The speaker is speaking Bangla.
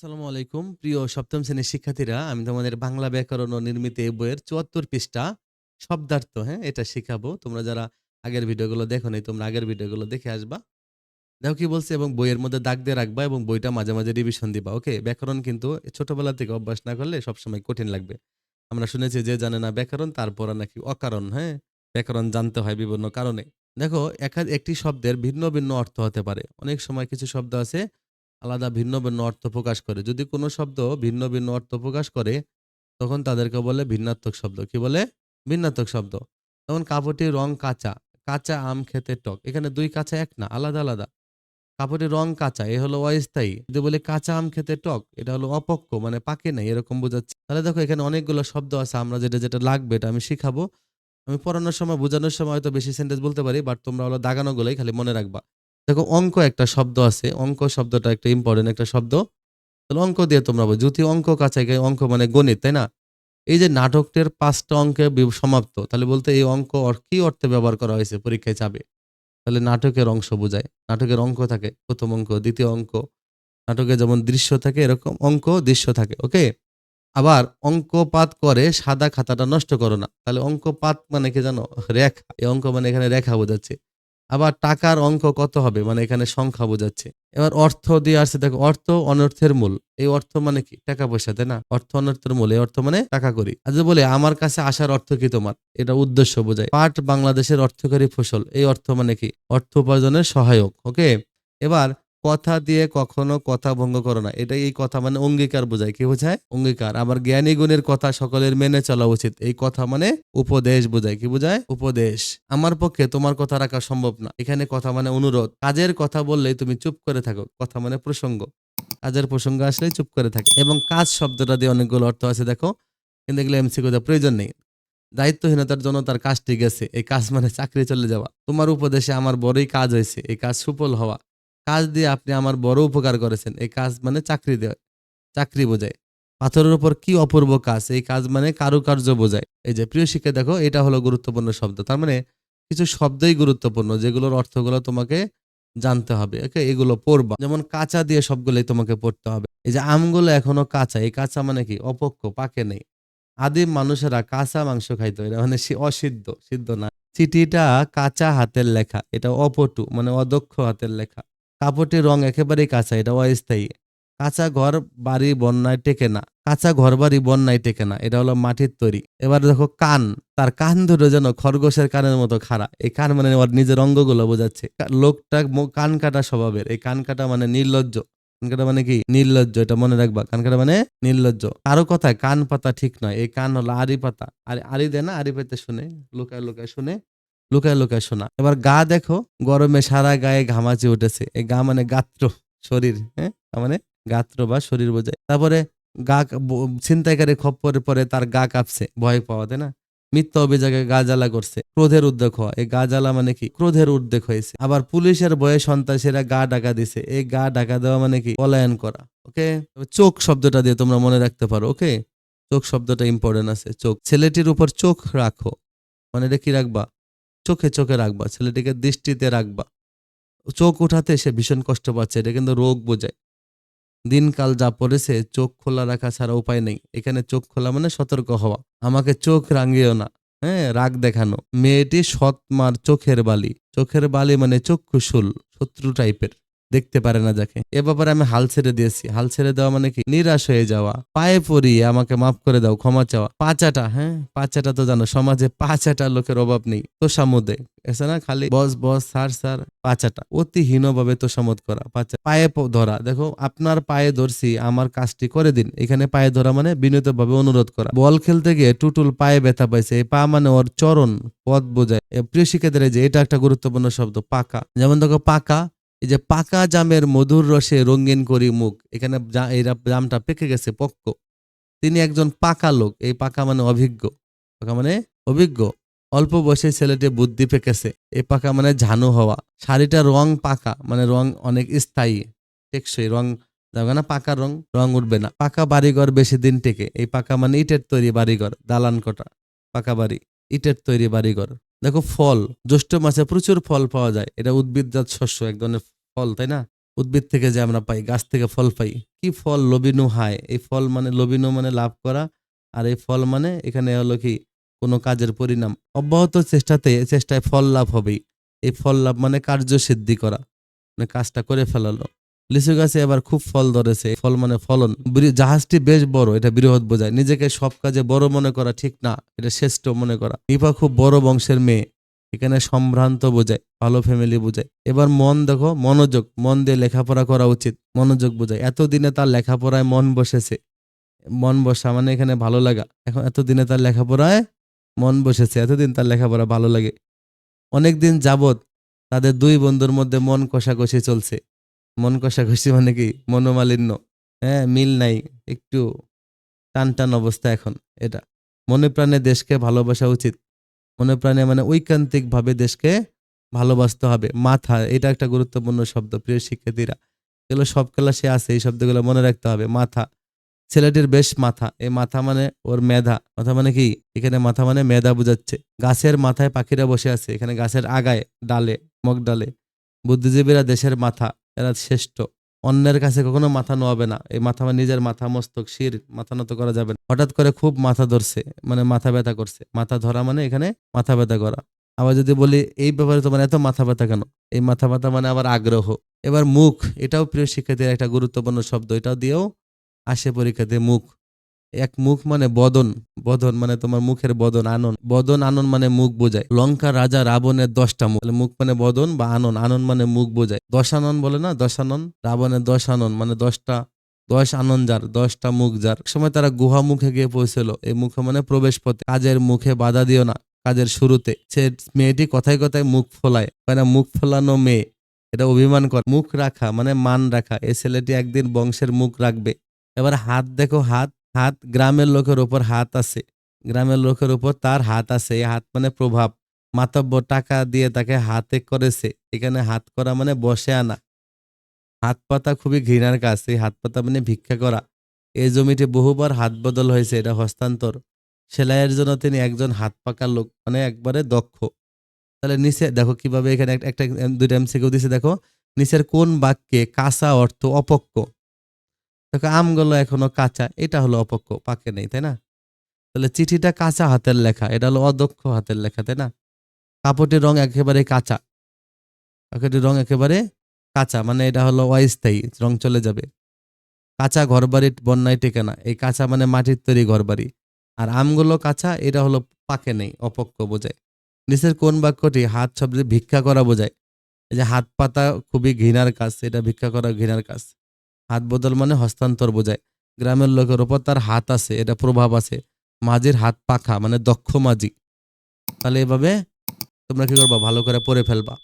আসসালামু আলাইকুম। প্রিয় সপ্তম শ্রেণির শিক্ষার্থীরা, আমি তোমাদের বাংলা ব্যাকরণ ও নির্মিত এই বইয়ের চুয়াত্তর পৃষ্ঠা, শব্দার্থ হ্যাঁ এটা শেখাবো। তোমরা যারা আগের ভিডিওগুলো দেখো নাই, তোমরা আগের ভিডিওগুলো দেখে আসবা। দেখো কি বলছে, এবং বইয়ের মধ্যে দাগ দিয়ে রাখবা এবং বইটা মাঝে মাঝে রিভিশন দিবা ওকে ব্যাকরণ কিন্তু ছোটবেলা থেকে অভ্যাস না করলে সবসময় কঠিন লাগবে। আমরা শুনেছি যে জানে না ব্যাকরণ, তারপর নাকি অকারণ হ্যাঁ? ব্যাকরণ জানতে হয় বিভিন্ন কারণে। দেখো, একা একটি শব্দের ভিন্ন ভিন্ন অর্থ হতে পারে। অনেক সময় কিছু শব্দ আছে আলাদা ভিন্ন ভিন্ন অর্থ প্রকাশ করে। যদি কোনো শব্দ ভিন্ন ভিন্ন অর্থ প্রকাশ করে, তখন তাদেরকে বলে ভিন্নাত্মক শব্দ। কি বলে? ভিন্নাত্মক শব্দ। যেমন কাপড়টির রং কাঁচা। কাঁচা আম খেতে টক। এখানে দুই কাঁচা এক না, আলাদা আলাদা। কাপড়ের রং কাঁচা, এ হলো অস্থায়ী। যদি বলে কাঁচা আম খেতে টক, এটা হলো অপক্ষ মানে পাকে নাই, এরকম বোঝাচ্ছে। তাহলে দেখো, এখানে অনেকগুলো শব্দ আছে, আমরা যেটা যেটা লাগবে এটা আমি শিখাবো। আমি পড়ানোর সময়, বোঝানোর সময় হয়তো বেশি সেন্টেন্স বলতে পারি বাট তোমরা হলো দাগানো গুলোই খালি মনে রাখবা। দেখো অঙ্ক একটা শব্দ আছে, অঙ্ক শব্দটা একটা ইম্পর্টেন্ট একটা শব্দ। তাহলে অঙ্ক দিয়ে তোমরা যদি অঙ্ক কাছে অঙ্ক মানে গণিত, তাই না? এই যে নাটকটির পাঁচটা অঙ্কে সমাপ্ত, তাহলে বলতে এই অঙ্ক কি অর্থে ব্যবহার করা হয়েছে পরীক্ষায় চাবে তাহলে নাটকের অংশ বোঝায়, নাটকের অঙ্ক থাকে, প্রথম অঙ্ক, দ্বিতীয় অঙ্ক। নাটকে যেমন দৃশ্য থাকে, এরকম অঙ্ক, দৃশ্য থাকে ওকে আবার অঙ্কপাত করে সাদা খাতাটা নষ্ট করো না, তাহলে অঙ্কপাত মানে কি জানো? রেখা, এই অঙ্ক মানে এখানে রেখা বোঝাচ্ছে। আবার টাকার অঙ্ক কত হবে? মানে এখানে সংখ্যা বোঝাচ্ছে। এবার অর্থ দিয়ে আসছে, দেখো, অর্থ অনর্থের মূল। এই অর্থ মানে কি? টাকা পয়সা, তাই না? অর্থ অনর্থের মূল, এই অর্থ মানে টাকা করি। আজ বলে, আমার কাছে আসার অর্থ কি তোমার? এটা উদ্দেশ্য বোঝায়। পাট বাংলাদেশের অর্থকারী ফসল, এই অর্থ মানে কি? অর্থ উপার্জনের সহায়ক, ওকে? এবার কথা দিয়ে কখনো কথা ভঙ্গ করো না। এটা এই কথা মানে অঙ্গীকার বোঝায়। কি বোঝায়? অঙ্গীকার। আবার জ্ঞানী গুণের কথা সকলের মেনে চলা উচিত। এই কথা মানে উপদেশ বোঝায়। কি বোঝায়? উপদেশ। আমার পক্ষে তোমার কথা রাখা সম্ভব না। এখানে কথা মানে অনুরোধ। কাজের কথা বললেই তুমি চুপ করে থাকো। কথা মানে প্রসঙ্গ। কাজের প্রসঙ্গ আসলেই চুপ করে থাকে। এবং কাজ শব্দটা দিয়ে অনেকগুলো অর্থ আছে, দেখো। কিন্তু এগুলো এমসিকিউ দেওয়ার প্রয়োজন নেই। দায়িত্বহীনতার জন্য তার কাজটি গেছে। এই কাজ মানে চাকরি চলে যাওয়া। তোমার উপদেশে আমার বড়ই কাজ হয়েছে। এই কাজ সুফল হওয়া। কাজ দিয়ে আপনি আমার বড় উপকার করেছেন। এই কাজ মানে চাকরি দেওয়া, চাকরি বোঝায়। পাথরের উপর কি অপূর্ব কাজ, এই কাজ মানে কারুকার্য বোঝায়। এই যে, প্রিয় শিক্ষা, দেখো, এটা হলো গুরুত্বপূর্ণ শব্দ। তার মানে কিছু শব্দই গুরুত্বপূর্ণ, যেগুলোর অর্থগুলো তোমাকে জানতে হবে, ওকে? এগুলো পড়বা। যেমন কাঁচা দিয়ে সবগুলোই তোমাকে পড়তে হবে। এই যে, আমগুলো এখনও কাঁচা, এই কাঁচা মানে কি? অপক্ষ পাকে নেই। আদিম মানুষেরা কাঁচা মাংস খাইতো, এটা মানে অসিদ্ধ, সিদ্ধ না। চিঠিটা কাঁচা হাতের লেখা, এটা অপটু মানে অদক্ষ হাতের লেখা। কাপড়টির রং একেবারেই কাঁচা, এটা অস্থায়ী। কাঁচা ঘর বাড়ি বন্যায় টেকে না, কাঁচা ঘর বাড়ি বন্যায় টেকে না, এটা হলো মাটির তৈরি। এবার দেখো কান, তার কান ধরে যেন খরগোশের কানের মতো খাড়া। এই কান মানে ওর নিজের অঙ্গগুলো বোঝাচ্ছে। লোকটা কান কাটা স্বভাবের। এই কান কাটা মানে নির্লজ্জ। কান কাটা মানে কি? নির্লজ্জ, এটা মনে রাখবা। কান কাটা মানে নির্লজ্জ। কারও কথায় কান পাতা ঠিক নয়। এই কান হলো আরি পাতা। আরি আরি দেয় না আরি পাতা শুনে, লুকায় লুকায় শুনে লুকায় লুকায় শোনা। এবার গা দেখো, গরমে সারা গায়ে ঘামাচি উঠেছে। এই গা মানে গাত্র, শরীর হ্যাঁ? মানে গাত্র বা শরীর বোঝায়। তারপরে গা ছিনতাইকারী খপ্পরে পরে তার গা কাঁপছে, ভয় পাওয়া, তাই না? মিথ্যা অভিযোগে গা জ্বালা করছে, ক্রোধের উদ্যোগ হওয়া। এই গা জ্বালা মানে কি? ক্রোধের উদ্যোগ হয়েছে। আবার পুলিশের বয়ে সন্ত্রাসীরা গা ডাকা দিছে। এই গা ডাকা দেওয়া মানে কি? পলায়ন করা, ওকে? চোখ শব্দটা দিয়ে তোমরা মনে রাখতে পারো, ওকে? চোখ শব্দটা ইম্পর্টেন্ট আছে। চোখ, ছেলেটির উপর চোখ রাখো। মানে এটা কি রাখবা? চোখে চোখে রাখবা, ছেলেটিকে দৃষ্টিতে রাখবা। চোখ উঠাতে সে ভীষণ কষ্ট পাচ্ছে, এটা কিন্তু রোগ বোঝায়। দিনকাল যা পড়েছে, চোখ খোলা রাখা ছাড়া উপায় নেই। এখানে চোখ খোলা মানে সতর্ক হওয়া। আমাকে চোখ রাঙিও না হ্যাঁ রাগ দেখানো। মেয়েটি সৎমার চোখের বালি। চোখের বালি মানে চক্ষুশুল, শত্রু টাইপের দেখতে পারে না যাকে। এ ব্যাপারে আমি হাল ছেড়ে দিয়েছি। হাল ছেড়ে দেওয়া মানে কি? নিরাশ হয়ে যাওয়া। পায়ে পড়িয়ে আমাকে মাফ করে দাও, ক্ষমা চাওয়া। পাঁচাটা হ্যাঁ? পাঁচাটা তো জানো, সমাজে পাঁচাটা লোকের অভাব নেই। তোষামুদে। এসে না খালি বস বস, সার সার, পাঁচাটা। অতি হীনভাবে তোষামত করা, পাঁচা। পায়ে ধরা। দেখো, আপনার পায়ে ধরছি, আমার কাজটি করে দিন। এখানে পায়ে ধরা মানে বিনীতভাবে অনুরোধ করা। বল খেলতে গিয়ে টুটুল পায়ে ব্যথা পাইছে। এই পা মানে ওর চরণ, পথ বোঝায়। প্রিয় শিক্ষার্থীরা যে এটা একটা গুরুত্বপূর্ণ শব্দ, পাকা। যেমন দেখো, পাকা এই যে পাকা জামের মধুর রসে রঙিন করি মুখ, এখানে জা- এই রা- জামটা পেকে গেছে, পক্ক। তিনি একজন পাকা লোক, এই পাকা মানে অভিজ্ঞ। পাকা মানে অভিজ্ঞ। অল্প বয়সে ছেলেটি বুদ্ধি পেকেছে, এই পাকা মানে ঝানু হওয়া। শাড়িটার রং পাকা মানে রং অনেক স্থায়ী, টেকসই, রং যাবে না, পাকা রং রং উঠবে না। পাকা বাড়িঘর বেশি দিন টেকে, এই পাকা মানে ইটের তৈরি বাড়িঘর, দালান কোটা, পাকা বাড়ি, ইটের তৈরি বাড়িঘর। দেখো ফল, জ্যৈষ্ঠ মাসে প্রচুর ফল পাওয়া যায়। এটা উদ্ভিদজাত শস্য, এক ধরনের ফল, তাই না? উদ্ভিদ থেকে যে আমরা পাই, গাছ থেকে ফল পাই, কি ফল লবিনু হায়? এই ফল মানে লবিনু মানে লাভ করা, আর এই ফল মানে এখানে হলো কি, কোনো কাজের পরিণাম। অব্যাহত চেষ্টাতে, চেষ্টায় ফল লাভ হবেই। এই ফল লাভ মানে কার্য সিদ্ধি করা মানে কাজটা করে ফেলালো। লিচু গাছে এবার খুব ফল ধরেছে। ফল মানে ফলন। জাহাজটি বেশ বড়, এটা বৃহৎ বোঝায়। নিজেকে সব কাজে বড় মনে করা ঠিক না, এটা শ্রেষ্ঠ মনে করা। নিপা খুব বড় বংশের মেয়ে, এখানে সম্ভ্রান্ত বোঝায়, ভালো ফ্যামিলি বোঝায়। এবার মন দেখো, মনোযোগ। মন দিয়ে লেখাপড়া করা উচিত, মনোযোগ বোঝায়। এতদিনে তার লেখাপড়ায় মন বসেছে। মন বসা মানে এখানে ভালো লাগা। এখন এতদিনে তার লেখাপড়ায় মন বসেছে, এতদিন তার লেখাপড়া ভালো লাগে। অনেকদিন যাবত তাদের দুই বন্ধুর মধ্যে মন কষাকষি চলছে। মন কষাকষি মানে কি? মনোমালিন্য। হ্যাঁ মিল নাই। একটু টান টান অবস্থা এখন এটা। মনে প্রাণে দেশকে ভালোবাসা উচিত। মনে প্রাণে মানে ঐকান্তিকভাবে দেশকে ভালোবাসতে হবে। মাথা, এটা একটা গুরুত্বপূর্ণ শব্দ, প্রিয় শিক্ষার্থীরা। এগুলো সব ক্লাসে আছে, এই শব্দগুলো মনে রাখতে হবে। মাথা, ছেলেটির বেশ মাথা। এই মাথা মানে ওর মেধা। মাথা মানে কি? এখানে মাথা মানে মেধা বুঝাচ্ছে। গাছের মাথায় পাখিরা বসে আছে। এখানে গাছের আগায়, ডালে মগ ডালে বুদ্ধিজীবীরা দেশের মাথা এরা শ্রেষ্ঠ। অন্যের কাছে কখনো মাথা নোয়াবে না। এই মাথা নিজের মাথা, মস্তক, শির, মাথা নত করা যাবে না। হঠাৎ করে খুব মাথা ধরছে মানে মাথা ব্যথা করছে। মাথা ধরা মানে এখানে মাথা ব্যথা করা। আবার যদি বলি, এই ব্যাপারে তোমার এত মাথা ব্যথা কেন? এই মাথা ব্যথা মানে আবার আগ্রহ। এবার মুখ, এটাও প্রিয় শিক্ষার্থীর একটা গুরুত্বপূর্ণ শব্দ। এটাও দিয়েও আসে পরীক্ষাতে মুখ। এক মুখ মানে বদন বদন মানে তোমার মুখের বদন, আনন। বদন, আনন মানে মুখ বোঝায়। লঙ্কা রাজা রাবণের দশটা মুখ। মুখ মানে বদন বা আনন। আনন মানে মুখ বোঝায়। দশানন বলে না? দশানন? রাবণের দশ আনন মানে দশটা, দশ আনন যার, দশটা মুখ যার। সময় তারা গুহা মুখে গিয়ে পৌঁছল। এই মুখে মানে প্রবেশ পথে কাজের মুখে বাধা দিও না, কাজের শুরুতে। সে মেয়েটি কথায় কথায় মুখ ফোলায়। কয় না, মুখ ফোলানো মেয়ে। এটা অভিমান কর। মুখ রাখা মানে মান রাখা। এই ছেলেটি একদিন বংশের মুখ রাখবে। এবার হাত দেখো, হাত। হাত গ্রামের লোকের ওপর হাত আছে। গ্রামের লোকের উপর তার হাত আছে। এই হাত মানে প্রভাব। মাতব্য টাকা দিয়ে তাকে হাতে করেছে। এখানে হাত করা মানে বসে আনা। হাত পাতা খুবই ঘৃণার কাজ। এই হাত পাতা মানে ভিক্ষা করা। এই জমিটি বহুবার হাত বদল হয়েছে। এটা হস্তান্তর। সেলাইয়ের জন্য তিনি একজন হাত পাকা লোক মানে একবারে দক্ষ। তাহলে নিচে দেখো কীভাবে এখানে একটা- দুইটা এমসিকিউ দিছে। দেখো, নিচের কোন বাক্যে কাঁচা অর্থ অপক্ষ দেখো, আমগুলো এখনও কাঁচা, এটা হলো অপক্ষ পাকে নেই, তাই না? তাহলে চিঠিটা কাঁচা হাতের লেখা, এটা হলো অদক্ষ হাতের লেখা, তাই না? কাপড়টির রং একেবারে কাঁচা। কাপড়টির রং একেবারে কাঁচা মানে এটা হলো অস্থায়ী, রং চলে যাবে। কাঁচা ঘরবাড়ি বন্যায় টেকে না, এই কাঁচা মানে মাটির তৈরি ঘরবাড়ি। আর আমগুলো কাঁচা, এটা হলো পাকে নেই অপক্ষ বোঝায়। নিচের কোন বাক্যটি হাত শব্দে ভিক্ষা করা বোঝায়? এই যে হাত পাতা খুবই ঘৃণার কাজ, এটা ভিক্ষা করা ঘৃণার কাজ। হাত বদল মানে হস্তান্তর বোঝায়। গ্রামের লোকের ওপর তার হাত আছে, এটা প্রভাব আছে। মাঝির হাত পাখা মানে দক্ষ মাঝি। তাহলে এভাবে তোমরা কি করবা? ভালো করে পড়ে ফেলবা।